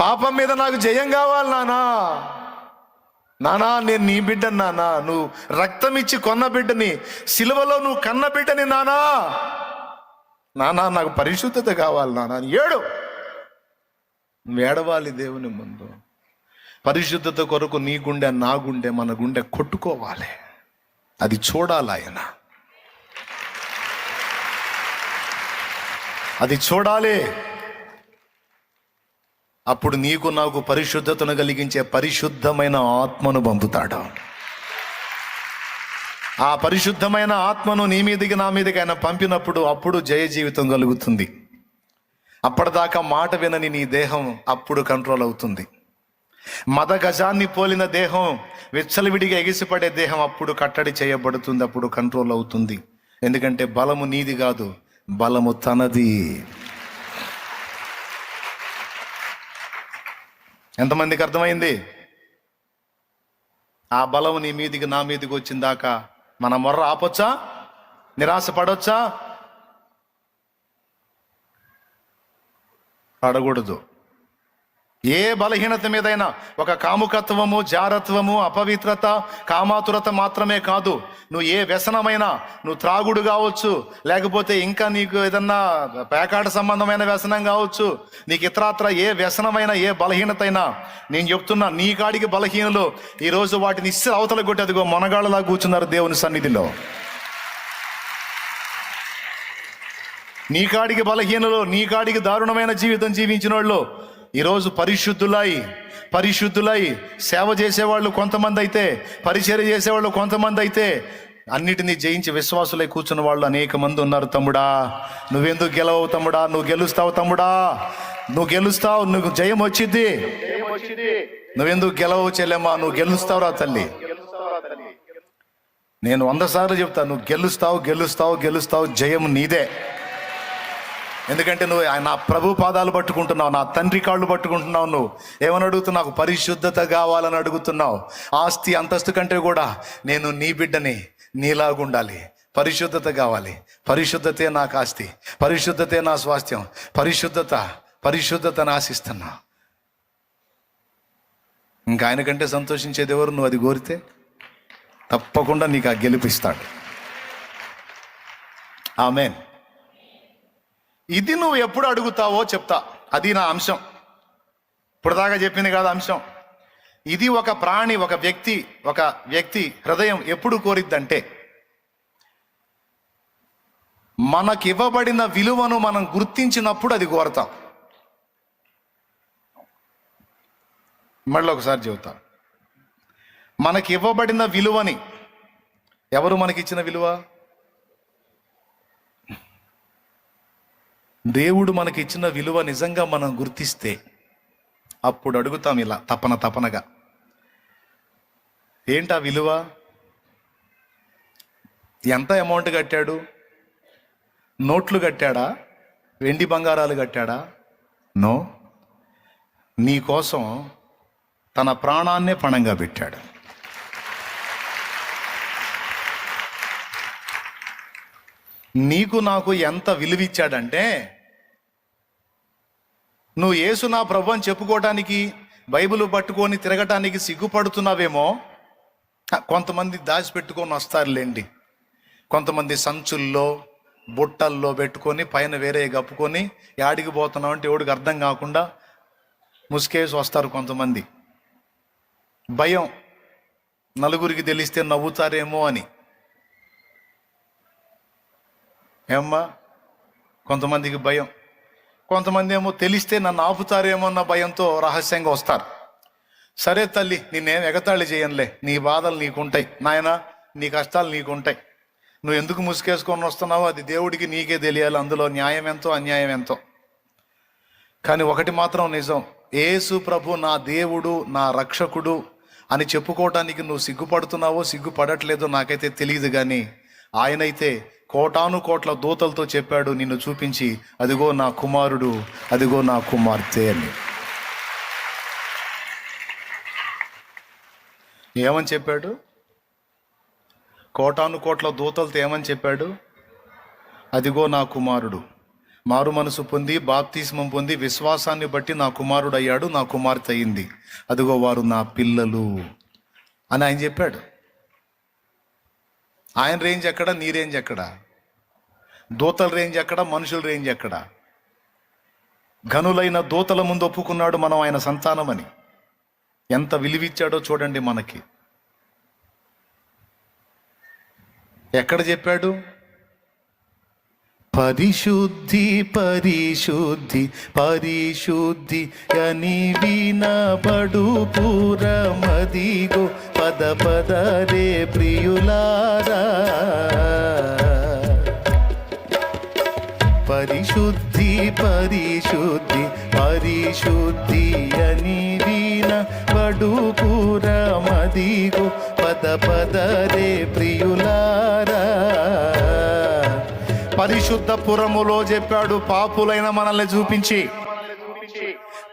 పాపం మీద నాకు జయం కావాలి నానా. నానా నేను నీ బిడ్డ నానా. నువ్వు రక్తం ఇచ్చి కొన్న బిడ్డని సిలువలో నువ్వు కన్న బిడ్డని నానా. నానా నాకు పరిశుద్ధత కావాలి నానా. ఏడు. నువ్వు ఏడవాలి దేవుని ముందు. పరిశుద్ధత కొరకు నీ గుండె నా గుండె మన గుండె కొట్టుకోవాలి. అది చూడాలి ఆయన. అది చూడాలి. అప్పుడు నీకు నాకు పరిశుద్ధతను కలిగించే పరిశుద్ధమైన ఆత్మను పంపుతాడు. ఆ పరిశుద్ధమైన ఆత్మను నీ మీదకి నా మీదకి ఆయన పంపినప్పుడు అప్పుడు జయ జీవితం కలుగుతుంది. అప్పటిదాకా మాట వినని నీ దేహం అప్పుడు కంట్రోల్ అవుతుంది. మద గజాన్ని పోలిన దేహం విచ్చలవిడిగా ఎగిసిపడే దేహం అప్పుడు కట్టడి చేయబడుతుంది అప్పుడు కంట్రోల్ అవుతుంది. ఎందుకంటే బలము నీది కాదు బలము తనది. ఎంతమందికి అర్థమైంది? ఆ బలం నీ మీదికి నా మీదికి వచ్చిందాక మన మొర్ర ఆపొచ్చా? నిరాశ పడొచ్చా పడకూడదు ఏ బలహీనత మీదైనా ఒక కాముకత్వము జారత్వము అపవిత్రత కామాతురత మాత్రమే కాదు. నువ్వు ఏ వ్యసనమైనా నువ్వు త్రాగుడు కావచ్చు లేకపోతే ఇంకా నీకు ఏదన్నా పేకాట సంబంధమైన వ్యసనం కావచ్చు నీకు ఇతరాత్ర ఏ వ్యసనమైనా ఏ బలహీనత అయినా నేను చెప్తున్నా నీ కాడికి బలహీనలు ఈరోజు వాటిని ఇస్తే అవతల కొట్టి అదిగో మొనగాళ్ళలా కూర్చున్నారు దేవుని సన్నిధిలో. నీ కాడికి బలహీనలు నీ కాడికి దారుణమైన జీవితం జీవించిన వాళ్ళు ఈరోజు పరిశుద్ధులై పరిశుద్ధులై సేవ చేసేవాళ్ళు కొంతమంది అయితే పరిచర్య చేసేవాళ్ళు కొంతమంది అయితే అన్నిటినీ జయించి విశ్వాసులై కూర్చున్న వాళ్ళు అనేక మంది ఉన్నారు తమ్ముడా. నువ్వెందుకు గెలవవు తమ్ముడా? నువ్వు గెలుస్తావు తమ్ముడా? నువ్వు గెలుస్తావు నువ్వు జయం వచ్చింది నువ్వెందుకు గెలవవు చెల్లెమ్మా? నువ్వు గెలుస్తావురా తల్లి. నేను వంద సార్లు చెప్తాను నువ్వు గెలుస్తావు గెలుస్తావు గెలుస్తావు జయం నీదే. ఎందుకంటే నువ్వు ఆయన నా ప్రభు పాదాలు పట్టుకుంటున్నావు నా తండ్రి కాళ్ళు పట్టుకుంటున్నావు నువ్వు. ఏమని అడుగుతున్నావు? నాకు పరిశుద్ధత కావాలని అడుగుతున్నావు. ఆస్తి అంతస్తు కంటే కూడా నేను నీ బిడ్డని నీలాగుండాలి పరిశుద్ధత కావాలి. పరిశుద్ధతే నాకు ఆస్తి. పరిశుద్ధతే నా స్వాస్థ్యం. పరిశుద్ధత పరిశుద్ధతను ఆశిస్తున్నా. ఇంకా ఆయన కంటే సంతోషించేది ఎవరు? నువ్వు అది కోరితే తప్పకుండా నీకు ఆ గెలిపిస్తాడు ఆమెన్. ఇది నువ్వు ఎప్పుడు అడుగుతావో చెప్తా. అది నా అంశం. ఇప్పుడు దాకా చెప్పింది కాదు అంశం. ఇది ఒక ప్రాణి ఒక వ్యక్తి ఒక వ్యక్తి హృదయం ఎప్పుడు కోరిద్దంటే మనకివ్వబడిన విలువను మనం గుర్తించినప్పుడు అది కోరతాం. మళ్ళీ ఒకసారి చెబుతా. మనకి ఇవ్వబడిన విలువని ఎవరు మనకిచ్చిన విలువ? దేవుడు మనకిచ్చిన విలువ నిజంగా మనం గుర్తిస్తే అప్పుడు అడుగుతాం ఇలా తపన తపనగా. ఏంటా విలువ? ఎంత అమౌంట్ కట్టాడు? నోట్లు కట్టాడా? వెండి బంగారాలు కట్టాడా? నో. నీ కోసం తన ప్రాణాన్నే పణంగా పెట్టాడు. నీకు నాకు ఎంత విలువిచ్చాడంటే నువ్వు యేసు నా ప్రభు అని చెప్పుకోవటానికి బైబిల్ పట్టుకొని తిరగటానికి సిగ్గుపడుతున్నావేమో కొంతమంది దాచిపెట్టుకొని వస్తారులేండి. కొంతమంది సంచుల్లో బుట్టల్లో పెట్టుకొని పైన వేరే కప్పుకొని యాడికి పోతున్నావు అంటే ఎవడికి అర్థం కాకుండా ముసుకేసి వస్తారు కొంతమంది. భయం నలుగురికి తెలిస్తే నవ్వుతారేమో అని. ఏమ్మా? కొంతమందికి భయం. కొంతమంది ఏమో తెలిస్తే నన్ను ఆపుతారేమో అన్న భయంతో రహస్యంగా వస్తారు. సరే తల్లి నేనేం ఎగతాళి చేయనులే. నీ బాధలు నీకుంటాయి. నాయన నీ కష్టాలు నీకుంటాయి. నువ్వు ఎందుకు ముసుకేసుకొని వస్తున్నావో అది దేవుడికి నీకే తెలియాలి. అందులో న్యాయం ఎంతో అన్యాయం ఎంతో. కానీ ఒకటి మాత్రం నిజం. ఏసు ప్రభు నా దేవుడు నా రక్షకుడు అని చెప్పుకోవటానికి నువ్వు సిగ్గుపడుతున్నావో సిగ్గుపడట్లేదో నాకైతే తెలియదు కానీ ఆయనైతే కోటాను కోట్ల దూతలతో చెప్పాడు నిన్ను చూపించి అదిగో నా కుమారుడు అదిగో నా కుమార్తె అని. ఏమని చెప్పాడు? కోటాను కోట్ల దూతలతో ఏమని చెప్పాడు? అదిగో నా కుమారుడు మారు మనసు పొంది బాప్తిస్మం పొంది విశ్వాసాన్ని బట్టి నా కుమారుడు అయ్యాడు నా కుమార్తె అయింది. అదిగో వారు నా పిల్లలు అని ఆయన చెప్పాడు. ఆయన రేంజ్ ఎక్కడ నీ రేంజ్ ఎక్కడ? దూతల రేంజ్ ఎక్కడ మనుషుల రేంజ్ ఎక్కడ? ఘనులైన దూతల ముందు ఒప్పుకున్నాడు మనం ఆయన సంతానమని. ఎంత విలువిచ్చాడో చూడండి మనకి. ఎక్కడ చెప్పాడు? పరిశుద్ధి పరిశుద్ధి పరిశుద్ధి అని వినబడు పూరమదిగో. పద పద రే ప్రియులారా. పరిశుద్ధి పరిశుద్ధి పరిశుద్ధి అని వినబడు పూరమదిగో. పద పద రే ప్రియులారా. పరిశుద్ధ పురములో చెప్పాడు పాపులైన మనల్ని చూపించి.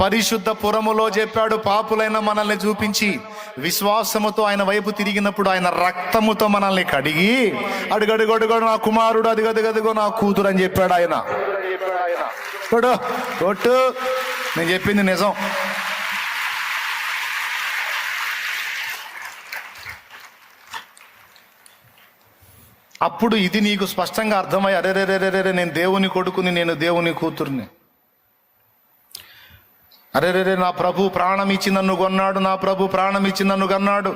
పరిశుద్ధ పురములో చెప్పాడు పాపులైన మనల్ని చూపించి. విశ్వాసముతో ఆయన వైపు తిరిగినప్పుడు ఆయన రక్తముతో మనల్ని కడిగి అడుగడుగు నా కుమారుడు అదిగదిగదిగో నా కూతురు అని చెప్పాడు ఆయన. కొట్టు నేను చెప్పింది నిజం. అప్పుడు ఇది నీకు స్పష్టంగా అర్థమై అరే నేను దేవుని కొడుకుని నేను దేవుని కూతుర్ని అరేరేరే నా ప్రభు ప్రాణం ఇచ్చి నన్ను కొన్నాడు నా ప్రభు ప్రాణం ఇచ్చి నన్ను కన్నాడు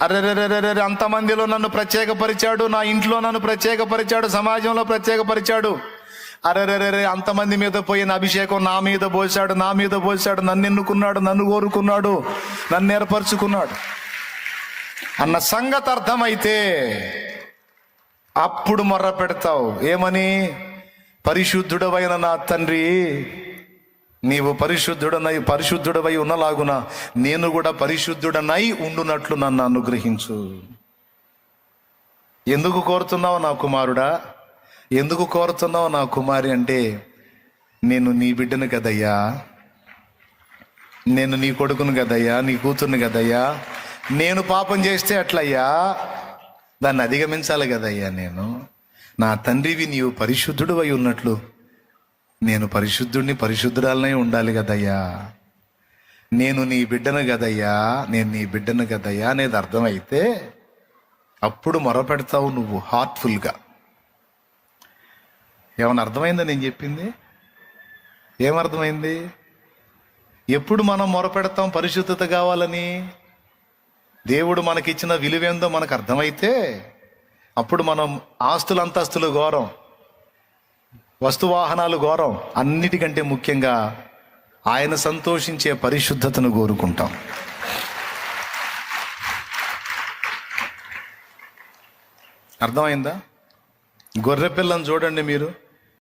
అరేరేరేరేరే అంతమందిలో నన్ను ప్రత్యేకపరిచాడు నా ఇంట్లో నన్ను ప్రత్యేకపరిచాడు సమాజంలో ప్రత్యేకపరిచాడు అరే అంతమంది మీద పోయిన అభిషేకం నా మీద పోసాడు నా మీద పోసాడు నన్ను ఎన్నుకున్నాడు నన్ను కోరుకున్నాడు నన్ను ఏర్పరచుకున్నాడు అన్న సంగతి అర్థమైతే అప్పుడు మొర్ర పెడతావు. ఏమని? పరిశుద్ధుడవైన నా తండ్రి నీవు పరిశుద్ధుడనై పరిశుద్ధుడవై ఉన్నలాగున నేను కూడా పరిశుద్ధుడనై ఉండునట్లు నన్ను అనుగ్రహించు. ఎందుకు కోరుతున్నావు నా కుమారుడా? ఎందుకు కోరుతున్నావు నా కుమారి అంటే నేను నీ బిడ్డను కదయ్యా. నేను నీ కొడుకును కదయ్యా నీ కూతుర్ని కదయ్యా. నేను పాపం చేస్తే అట్లయ్యా దాన్ని అధిగమించాలి కదయ్యా నేను. నా తండ్రివి నీవు పరిశుద్ధుడు అయి ఉన్నట్లు. నేను పరిశుద్ధుడిని పరిశుద్ధురాలనే ఉండాలి కదయ్యా. నేను నీ బిడ్డను కదయ్యా. నేను నీ బిడ్డను కదయ్యా అనేది అర్థమైతే అప్పుడు మొరపెడతావు నువ్వు హార్ట్ఫుల్గా. ఏమైనా అర్థమైందా నేను చెప్పింది? ఏమర్థమైంది? ఎప్పుడు మనం మొరపెడతాం పరిశుద్ధత కావాలని? దేవుడు మనకిచ్చిన విలువేందో మనకు అర్థమైతే అప్పుడు మనం ఆస్తులు అంతస్తులు ఘోరం వస్తువాహనాలు ఘోరం అన్నిటికంటే ముఖ్యంగా ఆయన సంతోషించే పరిశుద్ధతను కోరుకుంటాం. అర్థమైందా? గొర్రె పిల్లని చూడండి మీరు.